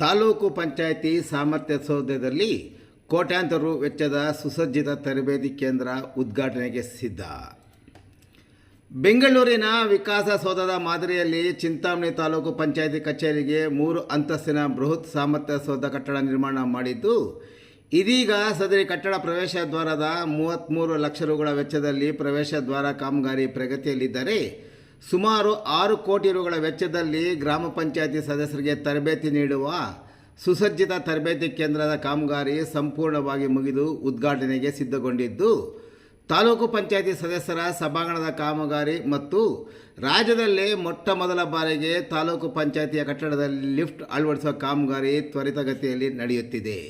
ತಾಲೂಕು ಪಂಚಾಯಿತಿ ಸಾಮರ್ಥ್ಯ ಸೌಧದಲ್ಲಿ ಕೋಟ್ಯಾಂತರ ವೆಚ್ಚದ ಸುಸಜ್ಜಿತ ತರಬೇತಿ ಕೇಂದ್ರ ಉದ್ಘಾಟನೆಗೆ ಸಿದ್ಧ. ಬೆಂಗಳೂರಿನ ವಿಕಾಸಸೌಧದ ಮಾದರಿಯಲ್ಲಿ ಚಿಂತಾಮಣಿ ತಾಲೂಕು ಪಂಚಾಯಿತಿ ಕಚೇರಿಗೆ ಮೂರು ಅಂತಸ್ತಿನ ಬೃಹತ್ ಸಾಮರ್ಥ್ಯ ಸೌಧ ಕಟ್ಟಡ ನಿರ್ಮಾಣ ಮಾಡಿದ್ದು, ಇದೀಗ ಸದರಿ ಕಟ್ಟಡ ಪ್ರವೇಶ ದ್ವಾರದ ಮೂವತ್ತ್ಮೂರು ಲಕ್ಷ ರುಗಳ ವೆಚ್ಚದಲ್ಲಿ ಪ್ರವೇಶ ದ್ವಾರ ಕಾಮಗಾರಿ ಪ್ರಗತಿಯಲ್ಲಿದ್ದರೆ ಸುಮಾರು ಆರು ಕೋಟಿ ರುಗಳ ವೆಚ್ಚದಲ್ಲಿ ಗ್ರಾಮ ಪಂಚಾಯಿತಿ ಸದಸ್ಯರಿಗೆ ತರಬೇತಿ ನೀಡುವ ಸುಸಜ್ಜಿತ ತರಬೇತಿ ಕೇಂದ್ರದ ಕಾಮಗಾರಿ ಸಂಪೂರ್ಣವಾಗಿ ಮುಗಿದು ಉದ್ಘಾಟನೆಗೆ ಸಿದ್ಧಗೊಂಡಿದ್ದು, ತಾಲೂಕು ಪಂಚಾಯಿತಿ ಸದಸ್ಯರ ಸಭಾಂಗಣದ ಕಾಮಗಾರಿ ಮತ್ತು ರಾಜ್ಯದಲ್ಲೇ ಮೊಟ್ಟ ಮೊದಲ ಬಾರಿಗೆ ತಾಲೂಕು ಪಂಚಾಯತಿಯ ಕಟ್ಟಡದಲ್ಲಿ ಲಿಫ್ಟ್ ಅಳವಡಿಸುವ ಕಾಮಗಾರಿ ತ್ವರಿತಗತಿಯಲ್ಲಿ ನಡೆಯುತ್ತಿದೆ.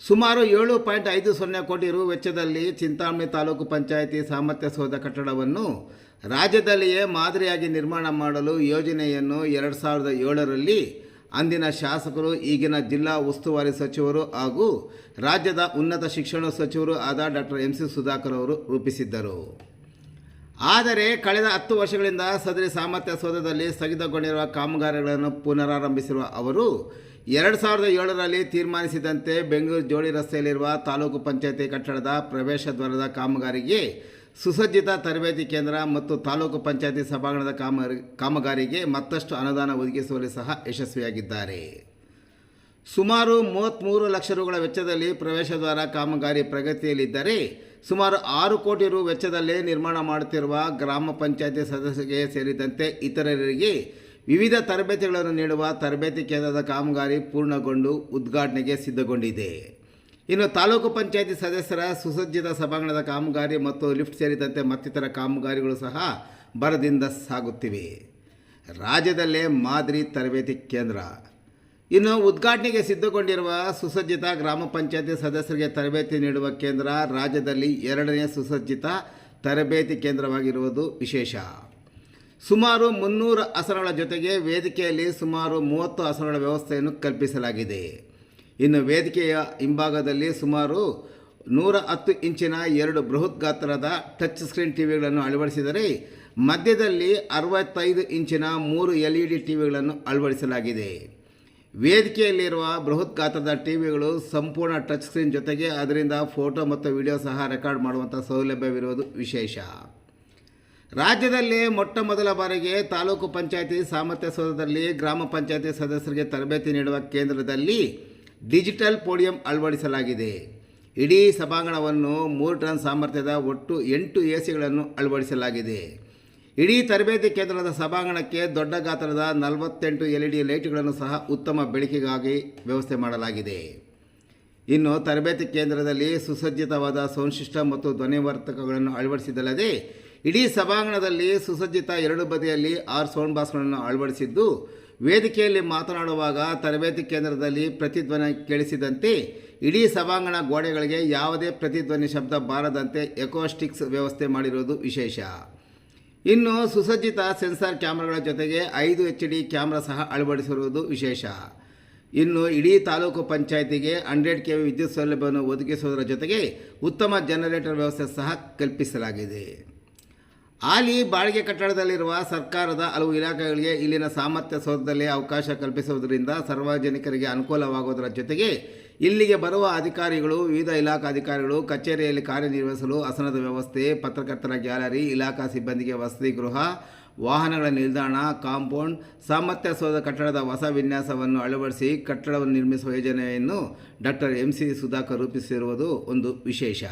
ಸುಮಾರು ಏಳು ಪಾಯಿಂಟ್ ಐದು ಸೊನ್ನೆ ಕೋಟಿ ರು ವೆಚ್ಚದಲ್ಲಿ ಚಿಂತಾಮಣಿ ತಾಲೂಕು ಪಂಚಾಯಿತಿ ಸಾಮರ್ಥ್ಯ ಸೌಧ ಕಟ್ಟಡವನ್ನು ರಾಜ್ಯದಲ್ಲಿಯೇ ಮಾದರಿಯಾಗಿ ನಿರ್ಮಾಣ ಮಾಡಲು ಯೋಜನೆಯನ್ನು ಎರಡು ಸಾವಿರದ ಏಳರಲ್ಲಿ ಅಂದಿನ ಶಾಸಕರು, ಈಗಿನ ಜಿಲ್ಲಾ ಉಸ್ತುವಾರಿ ಸಚಿವರು ಹಾಗೂ ರಾಜ್ಯದ ಉನ್ನತ ಶಿಕ್ಷಣ ಸಚಿವರು ಆದ ಡಾಕ್ಟರ್ ಎಂ. ಸಿ. ಸುಧಾಕರ್ ಅವರು ರೂಪಿಸಿದ್ದರು. ಆದರೆ ಕಳೆದ ಹತ್ತು ವರ್ಷಗಳಿಂದ ಸದರಿ ಸಾಮರ್ಥ್ಯ ಸೌಧದಲ್ಲಿ ಸ್ಥಗಿತಗೊಂಡಿರುವ ಕಾಮಗಾರಿಗಳನ್ನು ಪುನರಾರಂಭಿಸಿರುವ ಅವರು, ಎರಡು ಸಾವಿರದ ಏಳರಲ್ಲಿ ತೀರ್ಮಾನಿಸಿದಂತೆ ಬೆಂಗಳೂರು ಜೋಡಿ ರಸ್ತೆಯಲ್ಲಿರುವ ತಾಲೂಕು ಪಂಚಾಯತಿ ಕಟ್ಟಡದ ಪ್ರವೇಶ ದ್ವಾರದ ಕಾಮಗಾರಿಗೆ ಸುಸಜ್ಜಿತ ತರಬೇತಿ ಕೇಂದ್ರ ಮತ್ತು ತಾಲೂಕು ಪಂಚಾಯತಿ ಸಭಾಂಗಣದ ಕಾಮಗಾರಿ ಕಾಮಗಾರಿಗೆ ಮತ್ತಷ್ಟು ಅನುದಾನ ಒದಗಿಸುವಲ್ಲಿ ಸಹ ಯಶಸ್ವಿಯಾಗಿದ್ದಾರೆ. ಸುಮಾರು ಮೂವತ್ತ್ಮೂರು ಲಕ್ಷ ರುಗಳ ವೆಚ್ಚದಲ್ಲಿ ಪ್ರವೇಶದ್ವಾರ ಕಾಮಗಾರಿ ಪ್ರಗತಿಯಲ್ಲಿದ್ದರೆ ಸುಮಾರು ಆರು ಕೋಟಿ ರು ವೆಚ್ಚದಲ್ಲಿ ನಿರ್ಮಾಣ ಮಾಡುತ್ತಿರುವ ಗ್ರಾಮ ಪಂಚಾಯತಿ ಸದಸ್ಯರಿಗೆ ಸೇರಿದಂತೆ ಇತರರಿಗೆ ವಿವಿಧ ತರಬೇತಿಗಳನ್ನು ನೀಡುವ ತರಬೇತಿ ಕೇಂದ್ರದ ಕಾಮಗಾರಿ ಪೂರ್ಣಗೊಂಡು ಉದ್ಘಾಟನೆಗೆ ಸಿದ್ಧಗೊಂಡಿದೆ. ಇನ್ನು ತಾಲೂಕು ಪಂಚಾಯಿತಿ ಸದಸ್ಯರ ಸುಸಜ್ಜಿತ ಸಭಾಂಗಣದ ಕಾಮಗಾರಿ ಮತ್ತು ಲಿಫ್ಟ್ ಸೇರಿದಂತೆ ಮತ್ತಿತರ ಕಾಮಗಾರಿಗಳು ಸಹ ಬರದಿಂದ ಸಾಗುತ್ತಿವೆ. ರಾಜ್ಯದಲ್ಲೇ ಮಾದರಿ ತರಬೇತಿ ಕೇಂದ್ರ. ಇನ್ನು ಉದ್ಘಾಟನೆಗೆ ಸಿದ್ಧಗೊಂಡಿರುವ ಸುಸಜ್ಜಿತ ಗ್ರಾಮ ಪಂಚಾಯತಿ ಸದಸ್ಯರಿಗೆ ತರಬೇತಿ ನೀಡುವ ಕೇಂದ್ರ ರಾಜ್ಯದಲ್ಲಿ ಎರಡನೇ ಸುಸಜ್ಜಿತ ತರಬೇತಿ ಕೇಂದ್ರವಾಗಿರುವುದು ವಿಶೇಷ. ಸುಮಾರು ಮುನ್ನೂರು ಆಸನಗಳ ಜೊತೆಗೆ ವೇದಿಕೆಯಲ್ಲಿ ಸುಮಾರು ಮೂವತ್ತು ಆಸನಗಳ ವ್ಯವಸ್ಥೆಯನ್ನು ಕಲ್ಪಿಸಲಾಗಿದೆ. ಇನ್ನು ವೇದಿಕೆಯ ಹಿಂಭಾಗದಲ್ಲಿ ಸುಮಾರು ನೂರ ಹತ್ತು ಇಂಚಿನ ಎರಡು ಬೃಹತ್ ಗಾತ್ರದ ಟಚ್ ಸ್ಕ್ರೀನ್ ಟಿವಿಗಳನ್ನು ಅಳವಡಿಸಿದರೆ ಮಧ್ಯದಲ್ಲಿ ಅರವತ್ತೈದು ಇಂಚಿನ ಮೂರು ಎಲ್ ಇ ಡಿ ಟಿವಿಗಳನ್ನು ಅಳವಡಿಸಲಾಗಿದೆ. ವೇದಿಕೆಯಲ್ಲಿರುವ ಬೃಹತ್ ಗಾತ್ರದ ಟಿವಿಗಳು ಸಂಪೂರ್ಣ ಟಚ್ ಸ್ಕ್ರೀನ್ ಜೊತೆಗೆ ಅದರಿಂದ ಫೋಟೋ ಮತ್ತು ವಿಡಿಯೋ ಸಹ ರೆಕಾರ್ಡ್ ಮಾಡುವಂಥ ಸೌಲಭ್ಯವಿರುವುದು ವಿಶೇಷ. ರಾಜ್ಯದಲ್ಲಿ ಮೊಟ್ಟ ಮೊದಲ ಬಾರಿಗೆ ತಾಲೂಕು ಪಂಚಾಯತಿ ಸಾಮರ್ಥ್ಯ ಸೌಧದಲ್ಲಿ ಗ್ರಾಮ ಪಂಚಾಯತಿ ಸದಸ್ಯರಿಗೆ ತರಬೇತಿ ನೀಡುವ ಕೇಂದ್ರದಲ್ಲಿ ಡಿಜಿಟಲ್ ಪೋಡಿಯಂ ಅಳವಡಿಸಲಾಗಿದೆ. ಇಡೀ ಸಭಾಂಗಣವನ್ನು ಮೂರು ಟನ್ ಸಾಮರ್ಥ್ಯದ ಒಟ್ಟು ಎಂಟು ಎ ಸಿಗಳನ್ನು ಅಳವಡಿಸಲಾಗಿದೆ. ಇಡೀ ತರಬೇತಿ ಕೇಂದ್ರದ ಸಭಾಂಗಣಕ್ಕೆ ದೊಡ್ಡ ಗಾತ್ರದ ನಲವತ್ತೆಂಟು ಎಲ್ ಇ ಡಿ ಲೈಟ್ಗಳನ್ನು ಸಹ ಉತ್ತಮ ಬೆಳಕಿಗಾಗಿ ವ್ಯವಸ್ಥೆ ಮಾಡಲಾಗಿದೆ. ಇನ್ನು ತರಬೇತಿ ಕೇಂದ್ರದಲ್ಲಿ ಸುಸಜ್ಜಿತವಾದ ಸೌಂಡ್ ಸಿಸ್ಟಮ್ ಮತ್ತು ಧ್ವನಿವರ್ತಕಗಳನ್ನು ಅಳವಡಿಸಿದಲ್ಲದೆ ಇಡೀ ಸಭಾಂಗಣದಲ್ಲಿ ಸುಸಜ್ಜಿತ ಎರಡು ಬದಿಯಲ್ಲಿ ಆರು ಸೌಂಡ್ ಬಾಕ್ಸ್ಗಳನ್ನು ಅಳವಡಿಸಿದ್ದು ವೇದಿಕೆಯಲ್ಲಿ ಮಾತನಾಡುವಾಗ ತರಬೇತಿ ಕೇಂದ್ರದಲ್ಲಿ ಪ್ರತಿಧ್ವನಿ ಕೇಳಿಸಿದಂತೆ, ಇಡೀ ಸಭಾಂಗಣ ಗೋಡೆಗಳಿಗೆ ಯಾವುದೇ ಪ್ರತಿಧ್ವನಿ ಶಬ್ದ ಬಾರದಂತೆ ಎಕೋಸ್ಟಿಕ್ಸ್ ವ್ಯವಸ್ಥೆ ಮಾಡಿರುವುದು ವಿಶೇಷ. ಇನ್ನು ಸುಸಜ್ಜಿತ ಸೆನ್ಸಾರ್ ಕ್ಯಾಮ್ರಾಗಳ ಜೊತೆಗೆ ಐದು ಎಚ್ ಡಿ ಕ್ಯಾಮ್ರಾ ಸಹ ಅಳವಡಿಸಿರುವುದು ವಿಶೇಷ. ಇನ್ನು ಇಡೀ ತಾಲೂಕು ಪಂಚಾಯಿತಿಗೆ ಹಂಡ್ರೆಡ್ ಕೆ ವಿದ್ಯುತ್ ಸೌಲಭ್ಯವನ್ನು ಒದಗಿಸುವುದರ ಜೊತೆಗೆ ಉತ್ತಮ ಜನರೇಟರ್ ವ್ಯವಸ್ಥೆ ಸಹ ಕಲ್ಪಿಸಲಾಗಿದೆ. ಹಾಲಿ ಬಾಡಿಗೆ ಕಟ್ಟಡದಲ್ಲಿರುವ ಸರ್ಕಾರದ ಹಲವು ಇಲಾಖೆಗಳಿಗೆ ಇಲ್ಲಿನ ಸಾಮರ್ಥ್ಯ ಸೌಧದಲ್ಲಿ ಅವಕಾಶ ಕಲ್ಪಿಸುವುದರಿಂದ ಸಾರ್ವಜನಿಕರಿಗೆ ಅನುಕೂಲವಾಗುವುದರ ಜೊತೆಗೆ ಇಲ್ಲಿಗೆ ಬರುವ ಅಧಿಕಾರಿಗಳು, ವಿವಿಧ ಇಲಾಖಾ ಅಧಿಕಾರಿಗಳು, ಕಚೇರಿಯಲ್ಲಿ ಕಾರ್ಯನಿರ್ವಹಿಸಲು ಆಸನದ ವ್ಯವಸ್ಥೆ, ಪತ್ರಕರ್ತರ ಗ್ಯಾಲರಿ, ಇಲಾಖಾ ಸಿಬ್ಬಂದಿಗೆ ವಸತಿ ಗೃಹ, ವಾಹನಗಳ ನಿಲ್ದಾಣ, ಕಾಂಪೌಂಡ್, ಸಾಮರ್ಥ್ಯ ಸೌಧ ಕಟ್ಟಡದ ಹೊಸ ವಿನ್ಯಾಸವನ್ನು ಅಳವಡಿಸಿ ಕಟ್ಟಡವನ್ನು ನಿರ್ಮಿಸುವ ಯೋಜನೆಯನ್ನು ಡಾಕ್ಟರ್ ಎಂ ಸಿ ಸುಧಾಕರ್ ರೂಪಿಸಿರುವುದು ಒಂದು ವಿಶೇಷ.